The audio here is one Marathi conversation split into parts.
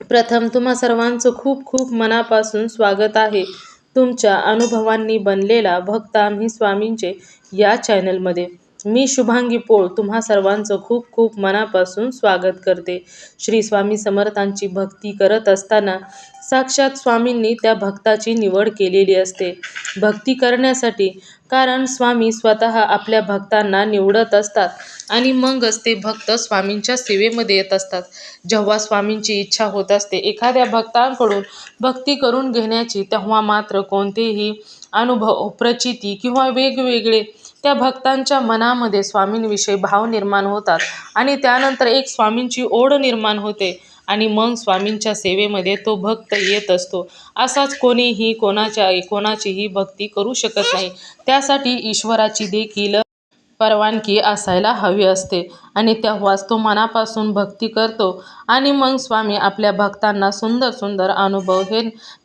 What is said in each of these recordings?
प्रथम तुम्हा सर्वांचं खूप खूप मनापासून स्वागत आहे. तुमच्या अनुभवांनी बनलेला भक्त आम्ही स्वामींचे या चॅनलमध्ये मी शुभांगी पोळ तुम्हा सर्वांचं खूप खूप मनापासून स्वागत करते. श्री स्वामी समर्थांची भक्ती करत असताना साक्षात स्वामींनी त्या भक्ताची निवड केलेली असते. भक्ती करण्यासाठी कारण स्वामी स्वतः आपल्या भक्तांना निवडत असतात आणि मगच ते भक्त स्वामींच्या सेवेमध्ये येत असतात. जेव्हा स्वामींची इच्छा होत असते एखाद्या भक्तांकडून भक्ती करून घेण्याची तेव्हा मात्र कोणतेही अनुभव प्रचिती किंवा वेगवेगळे त्या भक्तांच्या मनामध्ये स्वामींविषयी भाव निर्माण होतात आणि त्यानंतर एक स्वामींची ओढ निर्माण होते आणि मग स्वामींच्या सेवेमध्ये तो भक्त येत असतो. असाच कोणीही कोणाच्या कोणाचीही भक्ती करू शकत नाही. त्यासाठी ईश्वराची देखील परवानगी असायला हवी असते आणि तेव्हाच तो मनापासून भक्ती करतो आणि मग स्वामी आपल्या भक्तांना सुंदर सुंदर अनुभव हे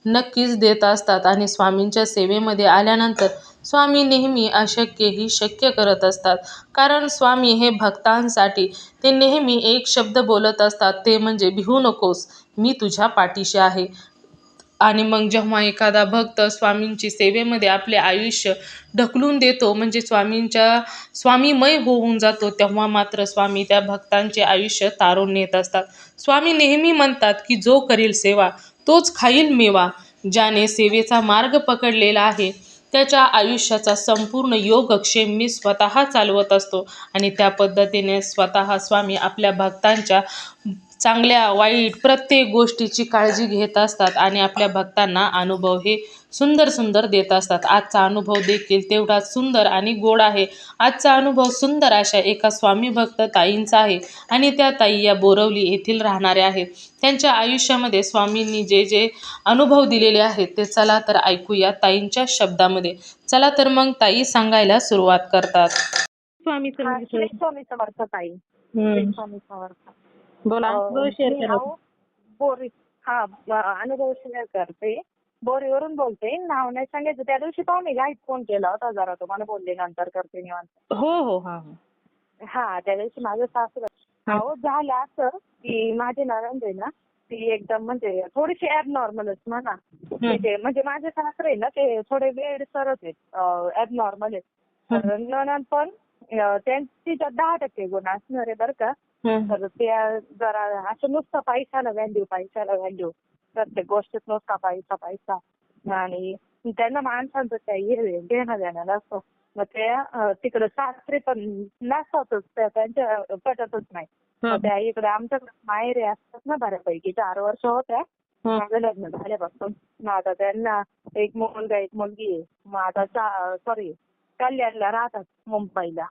नक्कीच देत असतात आणि स्वामींच्या सेवेमध्ये आल्यानंतर स्वामी नेहमी अशक्यही शक्य करत असतात. कारण स्वामी हे भक्तांसाठी ते नेहमी एक शब्द बोलत असतात ते म्हणजे भिवू नकोस मी तुझ्या पाठीशी आहे. आणि मग जेव्हा एखादा भक्त स्वामींची सेवेमध्ये आपले आयुष्य ढकलून देतो म्हणजे स्वामींच्या स्वामीमय होऊन जातो तेव्हा मात्र स्वामी त्या भक्तांचे आयुष्य तारून नेत असतात. स्वामी नेहमी म्हणतात की जो करील सेवा तोच खाईल मेवा. ज्याने सेवेचा मार्ग पकडलेला आहे त्याच्या आयुष्याचा संपूर्ण योगक्षेम मी स्वतः चालवत असतो. आणि त्या पद्धतीने स्वतः स्वामी आपल्या भक्तांच्या चांगल्या वाईट प्रत्येक गोष्टीची काळजी घेत असतात आणि आपल्या भक्तांना अनुभव हे सुंदर सुंदर देत असतात. आजचा अनुभव देखील तेवढाच सुंदर आणि गोड आहे. आजचा अनुभव सुंदर अशा एका स्वामी भक्त ताईंचा आहे आणि त्या ताई या बोरवली येथील राहणाऱ्या आहेत. त्यांच्या आयुष्यामध्ये स्वामींनी जे जे अनुभव दिलेले आहेत ते चला तर ऐकूया ताईंच्या शब्दामध्ये. चला तर मग ताई सांगायला सुरुवात करतात. स्वामी स्वामी समर्थ ताई. स्वामी समर्थ. बोला अनुभव शेअर करा. बोरी हा अनुभव शेअर करते. बोरीवरून बोलते. नाव नाही सांगायचं. त्या दिवशी पाहुणे घाईत फोन केला होता जरा तुम्हाला बोलले नंतर करते निवांत. हो हो हा हा. त्या दिवशी माझं सासू अहो झालं असं की माझी नणंद आहे ना ती एकदम म्हणजे थोडीशी ॲबनॉर्मलच म्हणा. ते म्हणजे माझे सासरे आहे ना ते थोडे वेळ सरच आहेत. ॲबनॉर्मल आहेत. नणंद पण त्यांची दहा टक्के गुण असणार आहे बरं का. तर त्या जरा असं नुसतं पैशाला व्हॅल्यू पैशाला व्हॅल्यू प्रत्येक गोष्टीत नुसता पैसा पैसा. आणि त्यांना माणसांचं काही घेणं देणं नसतं. मग त्या तिकडं सासरे पण नसतातच त्या त्यांच्या पटतच नाही. त्या इकडे आमच्याकडे माहेरे असतात ना बऱ्यापैकी चार वर्ष होत्या. माझं लग्न झाल्यापासून. मग आता त्यांना एक मुलगा एक मुलगी आहे. मग आता सॉरी कल्याणला राहतात मुंबईला.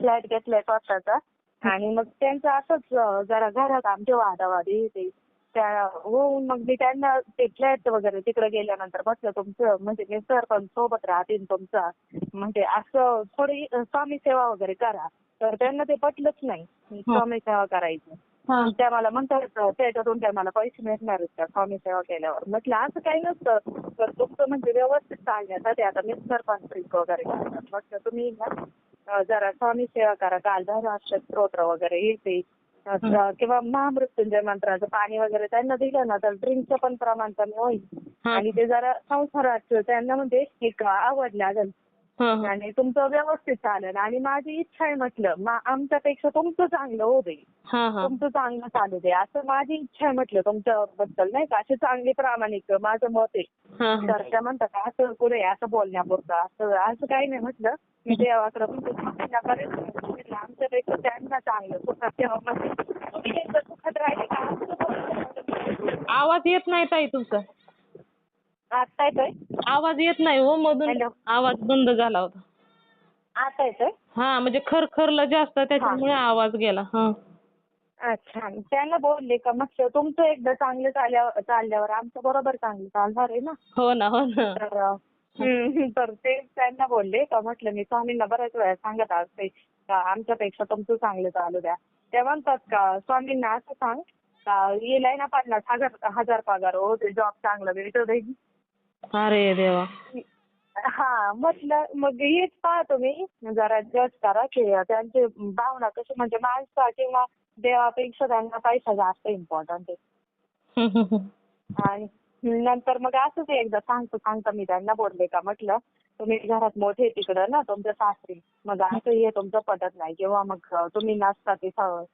फ्लॅट घेतलाय स्वतःचा. आणि मग त्यांचं असंच जरा घरात आमचे वादावादी ते त्या होऊन मग मी त्यांना ते फ्लॅट वगैरे तिकडे गेल्यानंतर म्हटलं तुमचं म्हणजे मिस्टर पण सोबत राहतील तुमचा. म्हणजे असं थोडी स्वामी सेवा वगैरे करा. तर त्यांना ते पटलंच नाही. स्वामी सेवा करायची. त्या मला म्हणतात त्याच्यातून काय मला पैसे मिळणार का स्वामी सेवा केल्यावर? म्हटलं असं काही नसतं. तर तुमचं म्हणजे व्यवस्थित चालण्यासाठी आता पण ट्रिक वगैरे करतात म्हटलं तुम्ही ना जरा स्वामी सेवा करा कालभैरवाष्टक स्तोत्र वगैरे येते किंवा महामृत्युंजय मंत्राचं पाणी वगैरे त्यांना दिलं ना तर ड्रिंकचं पण प्रमाण कमी होईल हा. आणि ते जरा संसारात त्यांना म्हणजे एक आवड लागेल हा, हा. आणि तुमचं व्यवस्थित चालेल. आणि माझी इच्छा आहे म्हटलं आमच्यापेक्षा तुमचं चांगलं होऊ दे. तुमचं चांगलं चालू दे. असं माझी इच्छा आहे म्हटलं तुमच्याबद्दल नाही का? अशी चांगली प्रामाणिक माझं मत आहे. तर त्या म्हणतात असं पुढे असं बोलण्यापुरतं. असं असं काही नाही म्हटलं. मी देवाकडे आमच्यापेक्षा त्यांना चांगलं. सुखात राहिले का? असं. आवाज येत नाही ताई तुमचा. आता येतोय? आवाज येत नाही हो मधून. आवाज बंद झाला होता. आता येतोय? हा म्हणजे खरखरला जास्त त्याच्यामुळे आवाज गेला हा. अच्छा त्यांना बोलले का मग तुमचं एकदा चांगलं चालल्यावर चालल्यावर आमचं बरोबर चांगलं चालणार आहे ना? हो ना हो ना. तर हम्म, तर ते त्यांना बोलले का म्हटलं मी स्वामींना बऱ्याच वेळा सांगत असते का आमच्यापेक्षा तुमचं चांगलं चालू द्या. ते म्हणतात का स्वामींना असं सांग का येईल ना पन्नास हजार हजार पगार हो ते जॉब चांगला भेटू दे. अरे देवा. हा म्हटलं मग हेच पहा तुम्ही जरा जज करा की त्यांची भावना कशी म्हणजे माणसा किंवा देवापेक्षा त्यांना पैसा जास्त इम्पॉर्टंट आहे. आणि नंतर मग असंच एकदा सांगतो सांगतो मी त्यांना बोलले का म्हटलं तुम्ही घरात मोठे तिकडं ना तुमच्या सासरी. मग असं हे तुमचं पटत नाही. किंवा मग तुम्ही नसता तिथं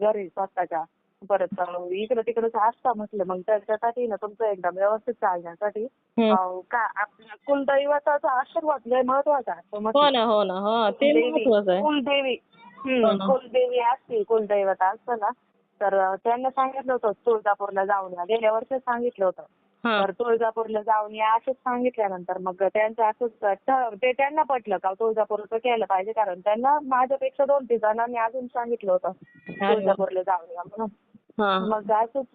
घरी स्वतःच्या परत इकडं तिकडं असता म्हटलं मग त्याच्यासाठी ना तुमचं एकदम व्यवस्थित चालण्यासाठी का आपल्या कुलदैवताचा आशीर्वाद लय महत्त्वाचा असतो हो. ना हो ना हो ते कुलदेवी महत्वाचं आहे. कुलदेवी असते कुलदैवत असतं ना तर त्यांना सांगितलं होतं तुळजापूरला जाऊन. या गेल्या वर्षी सांगितलं होतं. तर तुळजापूरला जाऊन या असंच सांगितल्यानंतर मग त्यांचं असंच ते त्यांना पटलं का तुळजापूरचं केलं पाहिजे कारण त्यांना माझ्यापेक्षा दोन तीन जणांनी अजून सांगितलं होतं. तुळजापूरला जाऊन या म्हणून. हा. मग असंच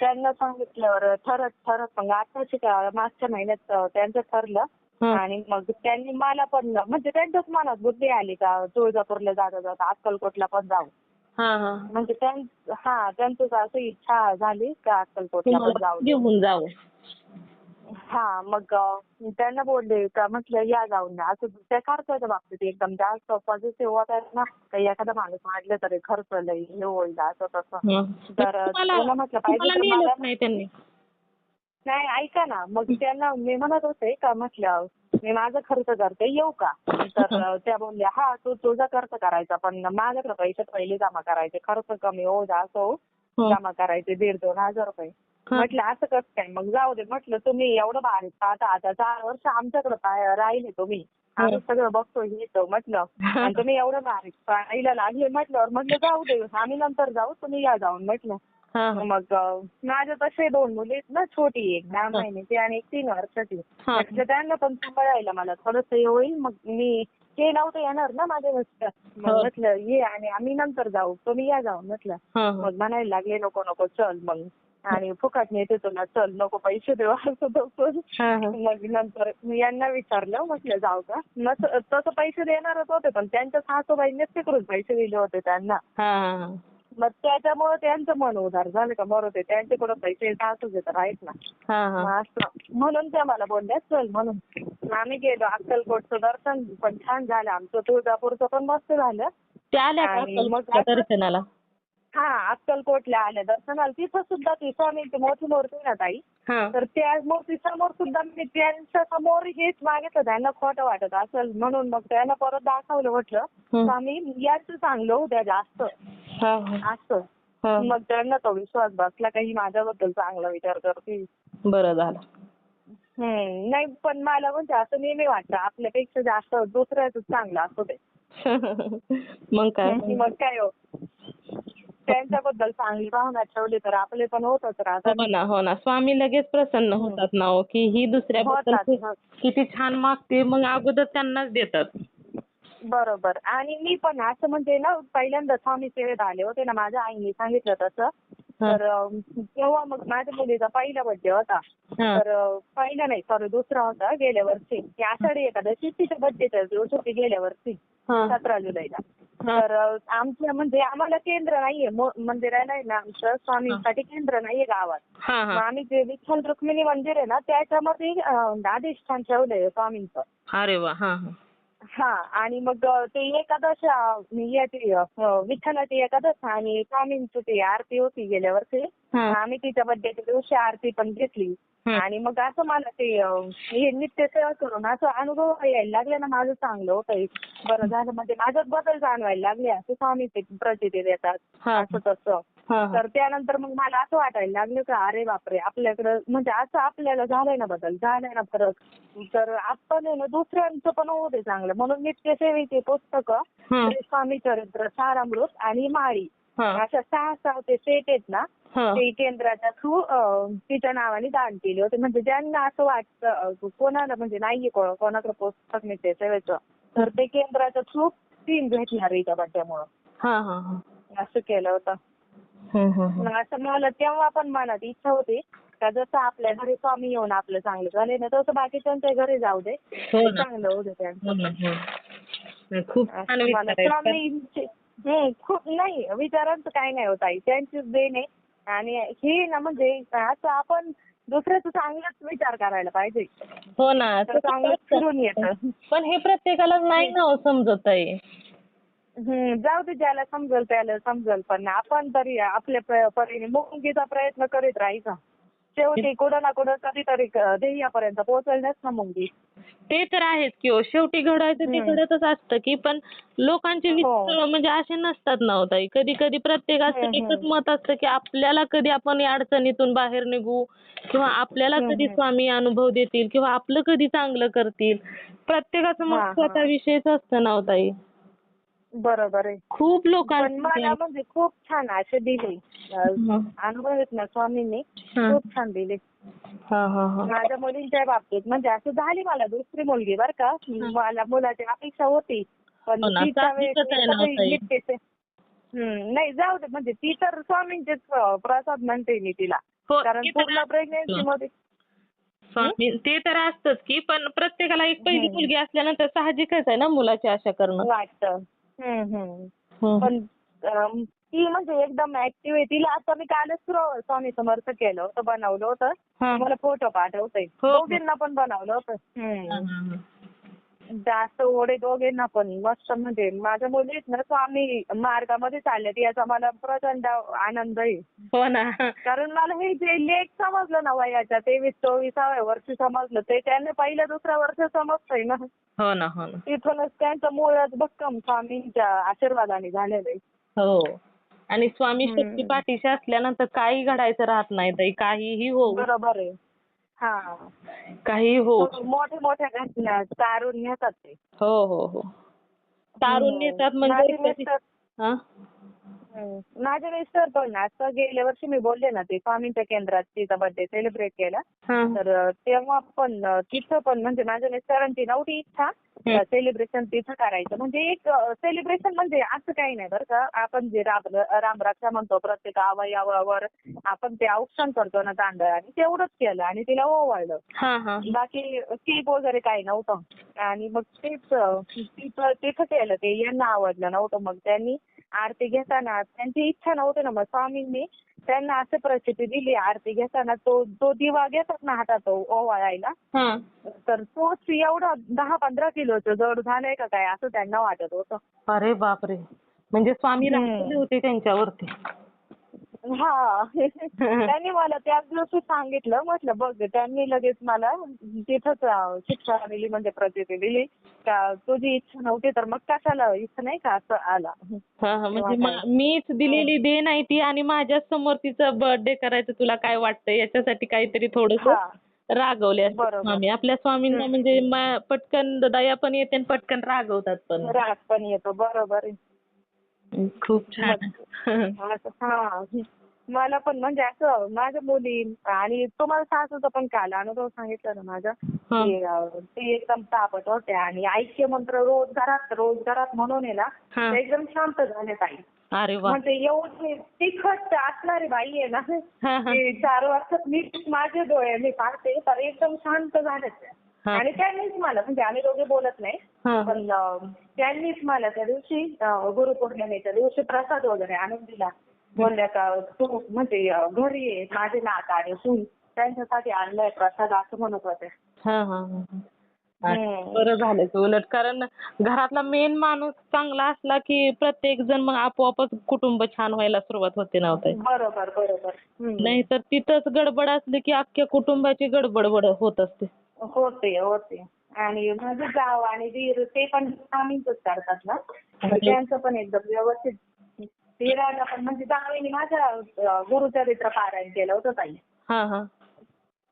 त्यांना सांगितल्यावर ठरत ठरत मग आताच मागच्या महिन्यात त्यांचं ठरलं. आणि मग त्यांनी मला पण म्हणजे त्यांच्याच मनात बुद्धी आली का तुळजापूरला जाता जाता अक्कलकोटला पण जाऊ. म्हणजे हा त्यांचं असं इच्छा झाली का अक्कलकोटला पण तुम्हाला जाऊ. घेऊन जाऊ. हा मग त्यांना बोलले का म्हटलं या जाऊन असं त्या खर्चाच्या बाबतीत एकदम जास्त पॉझिटिव्ह होता ना. काही एखादा माणूस वाढले तरी खर्च लई हे होईल असं तसं. तर तुम्हाला तुला म्हटलं तुम्हाला पाहिजे तर नेलंच मला- नाही त्यांनी. नाही ऐका ना. मग त्यांना मी म्हणत होते का म्हटलं मी माझा खर्च करते येऊ का? तर त्या बोलल्या हा तू तुझा खर्च करायचा पण माझ्याकडे पैसे पहिले जमा करायचे. खर्च कमी हो जास्त हो हो. जमा करायचे दीड दोन हजार रुपये. हा. म्हटलं असं कसं काय? मग जाऊ दे. म्हटलं तुम्ही एवढं बारीक आता आता चार वर्ष आमच्याकडे पाय राहिले तुम्ही. आम्ही सगळं बघतो येतो म्हटलं आणि तुम्ही एवढं बारीक पाहायला लागले. म्हटल्यावर म्हटलं जाऊ दे आम्ही नंतर जाऊ तुम्ही या जाऊन. म्हटलं हा हा. मग माझ्या तसे दोन मुली आहेत ना छोटी एक दहा महिन्याची आणि एक तीन वर्षाची हा. म्हटलं त्यांना पण सांभाळायला मला थोडस हे होईल मग मी ते नव्हतं येणार ना माझे मिस्टर मग. म्हटलं ये आणि आम्ही नंतर जाऊ तुम्ही या जाऊन म्हटलं. मग म्हणायला लागले नको नको चल मग आणि फुकट नेते तुला चल नको पैसे देऊ असं. मग नंतर मी यांना विचारलं म्हटलं जाऊ का तसं पैसे देणारच होते पण त्यांच्या सासूबाईंनीच तिकडून पैसे दिले होते त्यांना. मग त्याच्यामुळे त्यांचं मन उधार झालं का? बरोबर आहे त्यांच्याकडे पैसे सासूच तर आहेत ना? हा. मग असं. म्हणून त्या मला बोलल्या चल म्हणून. मग आम्ही गेलो अक्कलकोटचं दर्शन पण छान झालं आमचं. तुळजापूरचं पण मस्त झालं. ते आल्या का आणि मग दर्शनाला? हा अक्कलकोटला आल्या दर्शनाला तिथं सुद्धा ती स्वामींची मोठी मूर्ती आहे ना ताई? हा. तर त्या मूर्ती समोर सुद्धा मी त्यांच्यासमोर हेच मागितलं. त्यांना खोटं वाटत असेल म्हणून मग त्यांना परत दाखवलं म्हटलं हं. स्वामी याच चांगलं उद्या जास्त. हा हा. असं. हा. मग त्यांना तो विश्वास बसला काही माझ्याबद्दल चांगला विचार करतील बरं झालं. हम्म. नाही पण मला म्हणजे असं नेहमी वाटतं आपल्यापेक्षा जास्त दुसऱ्याच चांगलं असू दे. मग काय? मग काय हो? त्यांच्याबद्दल चांगली भावना ठेवली तर आपले पण होतच राहतात. हो ना हो ना. स्वामी लगेच प्रसन्न होतात ना हो की ही दुसऱ्याबद्दल. किती छान मागते मग अगोदर त्यांनाच देतात. बरोबर. आणि मी पण असं म्हणजे ना पहिल्यांदा स्वामी सेवेत आले होते ना माझ्या आईने सांगितलं तसं. तर तेव्हा मग माझ्या मुलीचा पहिला बर्थडे होता. तर पहिला नाही सॉरी दुसरा होता गेल्या वर्षी. आषाढी एकादशी तिच्या बर्थडेच्या दिवशी होती गेल्या वर्षी. सतरा जुलैला. तर आमच्या म्हणजे आम्हाला केंद्र नाहीये. मो- मंदिराला आहे ना आमचं. स्वामींसाठी केंद्र नाहीये गावात. हा मग हा आम्ही जे विठ्ठल रुक्मिणी मंदिर आहे ना त्याच्यामध्ये अधिष्ठान ठेवलंय स्वामींचं. अरे वा हा आणि मग ते एकादश याची विठ्ठलाची एकादश आणि स्वामींची ती आरती होती गेल्या वर्षी. आम्ही तिच्या बर्थडेच्या दिवशी आरती पण घेतली. आणि मग असं मला ते हे नित्य सेवा करून असं अनुभव यायला लागले ना माझं चांगलं होतं. बरं झालं. म्हणजे माझ्यात बदल जाणवायला लागले. असं स्वामी ते प्रचिती देतात. असं तसं. तर त्यानंतर मग मला असं वाटायला लागलं का अरे बापरे आपल्याकडं म्हणजे असं आपल्याला झालंय ना बदल झालाय ना फरक. तर आपण आहे ना दुसऱ्यांचं पण होऊ दे चांगलं. म्हणून नित्य सेवेची पुस्तकं स्वामी चरित्र सारामृत आणि माळी. अशा सहा सहा ते सेट आहेत ना. ते केंद्राच्या थ्रू तिच्या नावाने दान केले होते. म्हणजे ज्यांना असं वाटतं कोणाला म्हणजे नाहीये कोणाकडे पुस्तक नित्य सेवेचं तर ते केंद्राच्या थ्रू तीन भेटणार आहे त्या हा. असं केलं होतं. असं मला तेव्हा पण मनात इच्छा होती का जसं आपल्या घरी स्वामी येऊन आपलं चांगलं झाले ना तसं बाकीच्यांच्या घरी जाऊ दे. हो ते. चांगलं होऊ दे त्यांचं. हो हो. खूप छान. स्वामींचे खूप नाही विचारांचं काही नाही होत आई त्यांचीच देण आहे. आणि हे ना म्हणजे असं आपण दुसऱ्याचं चांगलंच विचार करायला पाहिजे. हो ना तर चांगलंच फिरून येतं. पण हे प्रत्येकाला नाही ना हो समजत आहे हम्म, जाऊ दे ज्याला समजल त्याला समजल पण आपण तरी आपल्या प्र- परीने मुंगीचा प्रयत्न करीत राहायचा शेवटी कुठं ना कुठं कधीतरी क- ध्येयापर्यंत पोहोचलच ना मुंगी ते तर आहेच की हो शेवटी घडायचं ते हम्म. घडतच असतं की पण लोकांचे हो. विचार म्हणजे असे नसतात ना हो ताई कधी कधी प्रत्येकाचं हम्म, एकच. मत असतं की आपल्याला कधी आपण या अडचणीतून बाहेर निघू किंवा आपल्याला हम्म, कधी हम्म. स्वामी अनुभव देतील किंवा आपलं कधी चांगलं करतील प्रत्येकाचं हा, मत हा. स्वतः विषयच असतं ना हो ताई बरोबर आहे. खूप पण मला म्हणजे खूप छान असे दिले. हं. अनुभव आहेत ना स्वामींनी. हा. खूप छान दिले. हा हा हा. माझ्या मुलींच्या बाबतीत म्हणजे असं झाली मला दुसरी मुलगी बर का. मला मुलाची अपेक्षा होती. पण हो ना, तिच्या साहजिकच आहे. ना नाही जाऊ दे. म्हणजे ती तर स्वामींचेच अं, प्रसाद म्हणते मी तिला. हो, कारण ते तर पूर्ण. प्रेग्नेन्सी मध्ये. स्वामी ते तर असतंच की पण प्रत्येकाला एक पहिली. मुलगी असल्यानंतर साहजिकच आहे ना मुलाची आशा करणं. वाटतं. पण ती म्हणजे एकदम ऍक्टिव्ह आहे. तिला आता मी कालच स्व- स्वामी समर्थ केलं होतं बनवलं होतं. हा. मला फोटो पाठवते. हो. दोघींना पण बनवलं होतं. जास्त ओढे दोघींना पण मस्त म्हणजे माझ्या मुलीत ना स्वामी मार्गामध्ये चालल्यात याचा मला प्रचंड आनंद आहे. हो ना. कारण मला हे जे लेख समजलं ना वयाच्या तेवीस चोवीसाव्या वर्षी समजलं. ते त्यांनी पहिल्या दुसऱ्या वर्ष समजतंय ना. हो ना हो ना. तिथूनच त्यांचं मुळच भक्कम स्वामींच्या आशीर्वादाने झालेलं आहे. हो. आणि स्वामी. शक्ती पाठीशी असल्यानंतर काही घडायचं राहत नाही ताई काहीही हो बरोबर आहे. काही हो मोठ्या मोठ्या घटना तारून नेतात ते हो हो हो तारून. नेतात म्हणजे मिस्टर हा? हम्म. माझे मिस्टर पण आता गेल्या वर्षी मी बोलले ना ते स्वामींच्या केंद्रात तिचा बर्थडे सेलिब्रेट केला. तर तेव्हा पण तिथं पण म्हणजे माझ्या मिस्टरांची नव्हती इच्छा. सेलिब्रेशन तिथं करायचं. म्हणजे एक सेलिब्रेशन म्हणजे असं काही नाही बरं का. आपण जे राम रामरक्षा म्हणतो प्रत्येक अवयवावर आपण ते औक्षण करतो ना तांदळ आणि तेवढंच केलं आणि तिला ओवाळलं. बाकी केक वगैरे काही नव्हतं. आणि मग तेच तिथं तिथं केलं ते. यांना आवडलं नव्हतं. मग त्यांनी आरती घेताना त्यांची इच्छा नव्हती ना मग स्वामींनी त्यांना असं प्रचिती दिली. आरती घेताना तो तो दिवा घेतात ना हातात ओवाळायला हा. तर तोच एवढा दहा पंधरा किलोचं जड झालंय का काय असं त्यांना वाटत होतं. अरे बापरे. म्हणजे स्वामी. रागवले होते त्यांच्यावरती. हा. त्यांनी मला त्याच दिवशी सांगितलं म्हटलं बघ त्यांनी लगेच मला तिथंच शिक्षा दिली म्हणजे प्रचिती दिली. का तुझी इच्छा नव्हती तर मग कशाला इच्छा नाही का असं आला? म्हणजे मीच दिलेली देण आहे ती आणि माझ्याच समोर तिचं बर्थडे करायचं तुला काय वाटतंय याच्यासाठी काहीतरी थोडस रागवले. स्वामी आपल्या स्वामींना. म्हणजे पटकन दया पण येते आणि पटकन रागवतात पण. राग पण येतो बरोबर आहे. खूप छान. हा. मला पण म्हणजे असं माझ्या मुली आणि तुम्हाला सासूचा पण काल अनुभव सांगितला ना माझा ते एकदम तापट होत्या आणि ऐक्य मंत्र रोज घरात रोज घरात म्हणून आहे ना. ते एकदम शांत झाले ताई अरे म्हणजे एवढी तिखट असणारी बाई आहे ना चार वर्षात मी माझे डोळे मी पाहते तर एकदम शांत झाले. आणि त्यांनीच मला म्हणजे आम्ही दोघे बोलत नाही. पण त्यांनीच मला त्या दिवशी गुरुपौर्णिमेच्या दिवशी प्रसाद वगैरे आणून दिला बोलल्या का तू म्हणजे घरी ये माझे नात आणि सून त्यांच्यासाठी आणलाय प्रसाद असं म्हणत होते हा हा हा. बरं झालं ते उलट कारण घरातला मेन माणूस चांगला असला की प्रत्येक जण मग आपोआपच कुटुंब छान व्हायला सुरुवात होते ना हो. बरोबर बरोबर. नाही तर तिथंच गडबड असली की अख्ख्या कुटुंबाची गडबड बड- होत असते होते होते. आणि माझं गाव आणि दीर ते पण आम्हीच करतात ना. त्यांचं पण एकदम व्यवस्थित दीराला पण म्हणजे जावेनी माझ्या गुरुचरित्र पारायण केलं होतं ताई. हा हा.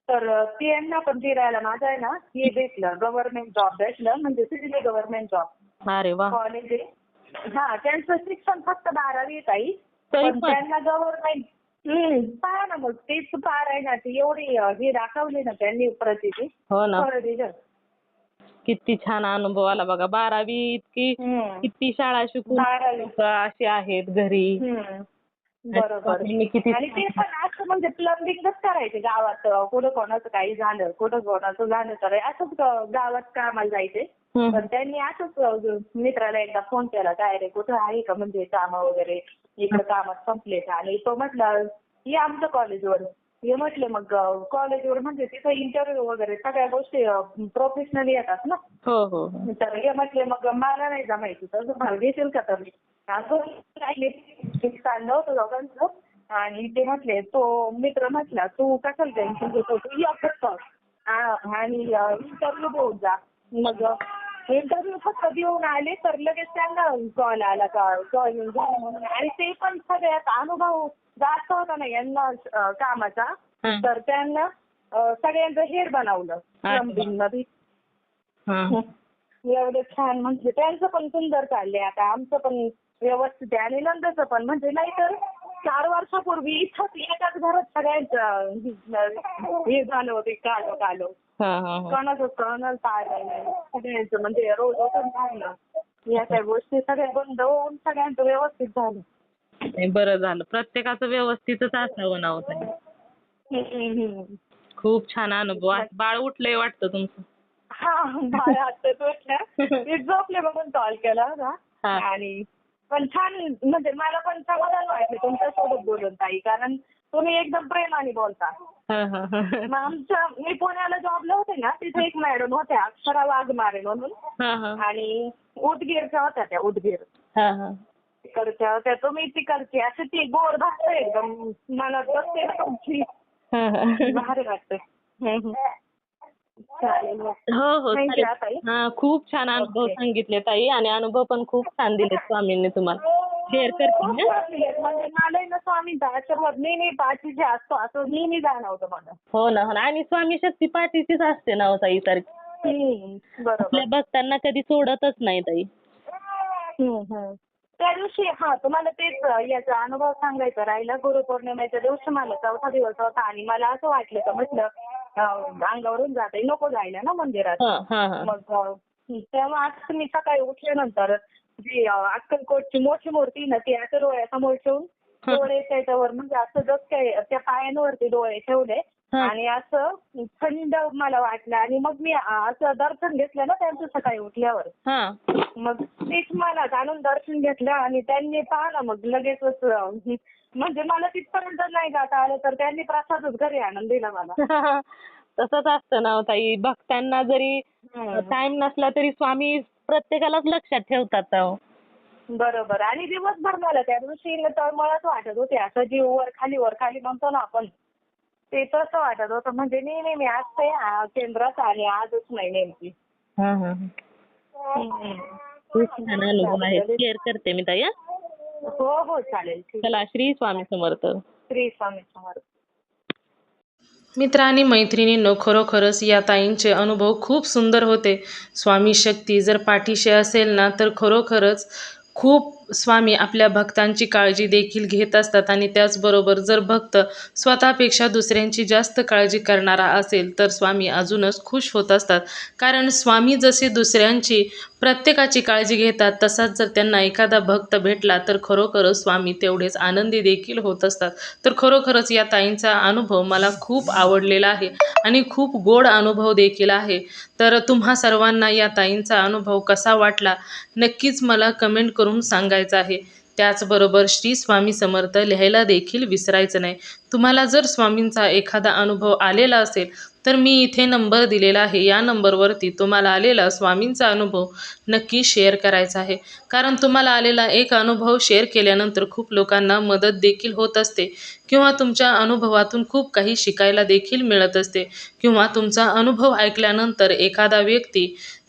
तर त्यांना पण दीराला माझं आहे ना हे भेटलं. गव्हर्नमेंट जॉब भेटलं म्हणजे सिव्हिल गव्हर्नमेंट जॉब. अरे वा. कॉलेज आहे. हा त्यांचं शिक्षण फक्त बारावी आहे ताई. तरी पण त्यांना गव्हर्नमेंट पहा ना मग तेच पारायणाची एवढी अं, हे दाखवली ना त्यांनी प्रतिती हो ना किती छान अनुभव आला बघा बारावी इतकी. किती शाळा शिकून बारावी. लोकं अशी आहेत घरी हम्म. बरोबर. आणि ते पण असं म्हणजे प्लंबिंगच करायचे गावात. कुठं कोणाचं काही झालं कुठं कोणाचं झालं तर असंच गावात कामाला जायचे. पण त्यांनी असंच मित्राला एकदा फोन केला काय रे कुठं आहे का म्हणजे काम वगैरे? इकडे कामात संपले का? आणि तो म्हटलं ये आमच्या कॉलेजवर ये म्हटले मग कॉलेजवर म्हणजे तिथं इंटरव्ह्यू वगैरे सगळ्या गोष्टी प्रोफेशनली येतात ना. हो हो हो. तर हे म्हटले मग मला नाही जमायचं तर घेशील का तर असं चाललं होतं दोघांचं. आणि ते म्हटले तो मित्र म्हटला तू कशाला टेन्शन घेतो? तू ये फक्त आणि इंटरव्ह्यू देऊन जा. मग इंटरव्ह्यू फक्त देऊन आले तर लगेच त्यांना कॉल आला का जॉईन झालं म्हणून. आणि ते पण सगळ्यात अनुभव जास्त होता ना यांना कामाचा. तर त्यांना सगळ्यांचं हेर बनवलं प्लंबिंगमध्ये. एवढं छान म्हणजे त्यांचं पण सुंदर चाललंय आता. आमचं पण व्यवस्थित आहे. आणि नंदचं पण. म्हणजे नाहीतर चार वर्षापूर्वी इथंच एकाच घरात सगळ्यांचं हे झालं होतं कालो कालो हा, हा, हा. कोणाचं कळणार पाहिलं नाही सगळ्यांचं. म्हणजे रोज उठून राहिलं या काही गोष्टी सगळ्या बंद होऊन सगळ्यांचं व्यवस्थित झालं. नाही, बरं झालं. प्रत्येकाचं व्यवस्थितच असावं नाव ताई हम्म, हम्म. खूप छान अनुभव. बाळ उठलंय वाटतं तुमचं? हा मला आत्ताच वाटलं मी झोपले म्हणून कॉल केला होता. हा. आणि पण छान म्हणजे मला पण समाधान वाटलं तुमच्यासोबत बोलून ताई कारण तुम्ही एकदम प्रेमाने बोलता हा, हा, हा. मग आमच्या मी पुण्याला जॉबला होते ना तिथे एक मॅडम होत्या अक्षरा वाघमारे म्हणून हा, हा. आणि उदगीरच्या होत्या त्या उदगीर हा, हा. तिकडच्या होत्या तुम्ही तिकडची अशी ती गोड भाषा एकदम मला बसते ना तुमची. भारी वाटते हम्म, हम्म. चालेल मग. हो हो चालेल. हा. हा खूप छान अनुभव. सांगितले ताई आणि अनुभव पण खूप छान दिले स्वामींनी तुम्हाला. शेअर करते ना म्हणजे मला ना स्वामींचा आशीर्वाद नेहमी पाठीशी असतो असं नेहमी जाणवतं मला. हो ना हो ना. आणि स्वामी शक्ती पाठीचीच असते ना हो ताई हम्म, बरोबर. आपल्या भक्तांना कधी सोडतच नाही ताई. हम्म, हम्म. त्या दिवशी हा तुम्हाला तेच अ, याचा अनुभव सांगायचा राहिला. गुरुपौर्णिमेच्या दिवशी मला चौथा दिवस होता आणि मला असं वाटलं का म्हटलं अंगावरून जाते नको जायला ना मंदिरात. मग तेव्हा आज मी सकाळी उठल्यानंतर जी अक्कलकोटची मोठी मूर्ती ना ती असं डोळ्यासमोर ठेवून. डोळे त्याच्यावर म्हणजे असं जस काय त्या पायांवरती डोळे ठेवले. आणि असं थंड मला वाटलं. आणि मग मी असं दर्शन घेतलं ना त्यांचं सकाळी उठल्यावर. मग तेच मला जाणून दर्शन घेतलं आणि त्यांनी पाहिलं. मग लगेचच म्हणजे मला तिथपर्यंत नाही जाता आलं तर त्यांनी प्रसादच घरी आणून दिला मला तसंच असतं ना हो ताई भक्तांना जरी. टाइम नसला तरी स्वामी प्रत्येकालाच लक्षात ठेवतात अहो. बरोबर आणि दिवसभर मला त्या दिवशी तळमळच वाटत होते असं जीव वर खाली वर खाली म्हणतो ना आपण ते तसं वाटत होतं म्हणजे नेहमी मी आज ते आ, केंद्रात आणि आजच नाही नेमकी हा हा हा. हम्म. खूप छान अनुभव आहे शेअर करते मी ताई हा. हो हो चालेल. ठीक चला श्री स्वामी समर्थ. श्री स्वामी समर्थ. मित्र आणि मैत्रिणींनो खरोखरच या ताईंचे अनुभव खूप सुंदर होते. स्वामी शक्ती जर पाठीशी असेल ना तर खरोखरच खूप स्वामी आपल्या भक्तांची काळजी देखील घेत असतात आणि त्याचबरोबर जर भक्त स्वतःपेक्षा दुसऱ्यांची जास्त काळजी करणारा असेल तर स्वामी अजूनच खुश होत असतात. कारण स्वामी जसे दुसऱ्यांची प्रत्येकाची काळजी घेतात तसाच जर त्यांना एखादा भक्त भेटला तर खरोखरच स्वामी तेवढेच आनंदी देखील होत असतात. तर खरोखरच या ताईंचा अनुभव मला खूप आवडलेला आहे आणि खूप गोड अनुभव देखील आहे. तर तुम्हा सर्वांना या ताईंचा अनुभव कसा वाटला नक्कीच मला कमेंट करून सांगा. सांगायचं आहे. त्याचबरोबर श्री स्वामी समर्थ लिहायला देखील विसरायचं नाही. तुम्हाला जर स्वामींचा एखादा अनुभव आलेला असेल तर मी इथे नंबर दिलेला आहे. या नंबरवरती तुम्हाला आलेला स्वामींचा अनुभव नक्की शेअर करायचा आहे. कारण तुम्हाला आलेला एक अनुभव शेअर केल्यानंतर खूप लोकांना मदत देखील होत असते किंवा तुमच्या अनुभवातून खूप काही शिकायला देखील मिळत असते किंवा तुमचा अनुभव ऐकल्यानंतर एखादा व्यक्ती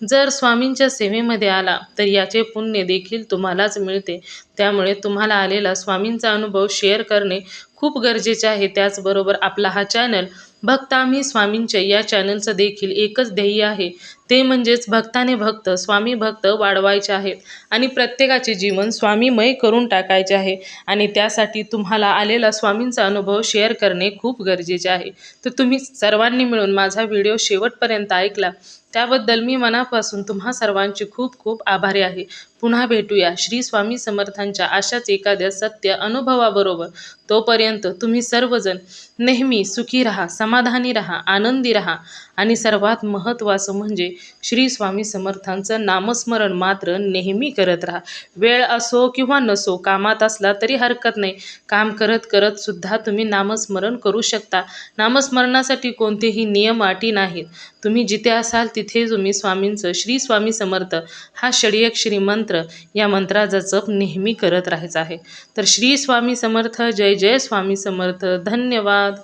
जर स्वामींच्या सेवेमध्ये आला तर याचे पुण्य देखील तुम्हालाच मिळते. त्यामुळे तुम्हाला आलेला स्वामींचा अनुभव शेअर करणे खूप गरजेचे आहे. त्याचबरोबर आपला हा चॅनल भक्तामी स्वामींचे या चॅनलचं देखील एकच ध्येय आहे. ते म्हणजेच भक्ताने भक्त स्वामी भक्त वाढवायचे आहेत आणि प्रत्येकाचे जीवन स्वामीमय करून टाकायचे आहे आणि त्यासाठी तुम्हाला आलेला स्वामींचा अनुभव शेअर करणे खूप गरजेचे आहे. तर तुम्ही सर्वांनी मिळून माझा व्हिडिओ शेवटपर्यंत ऐकला. त्याबद्दल मी मनापासून तुम्हा सर्वांची खूप खूप आभारी आहे. पुन्हा भेटूया. श्री स्वामी समर्थांच्या अशाच एखाद्या सत्य अनुभवाबरोबर तोपर्यंत तुम्ही सर्वजण नेहमी सुखी राहा समाधानी राहा आनंदी राहा. आणि सर्वात महत्त्वाचं म्हणजे श्री स्वामी समर्थांचं नामस्मरण मात्र नेहमी करत राहा. वेळ असो किंवा नसो कामात असला तरी हरकत नाही. काम करत करत सुद्धा तुम्ही नामस्मरण करू शकता. नामस्मरणासाठी कोणतेही नियम अटी नाहीत. तुम्ही जिथे असाल तिथे तुम्ही स्वामींचं श्री स्वामी समर्थ हा षडयक्षरी मंत्र या मंत्राचा जप नेहमी करत राहायचा आहे. तर श्री स्वामी समर्थ जय जय स्वामी समर्थ धन्यवाद.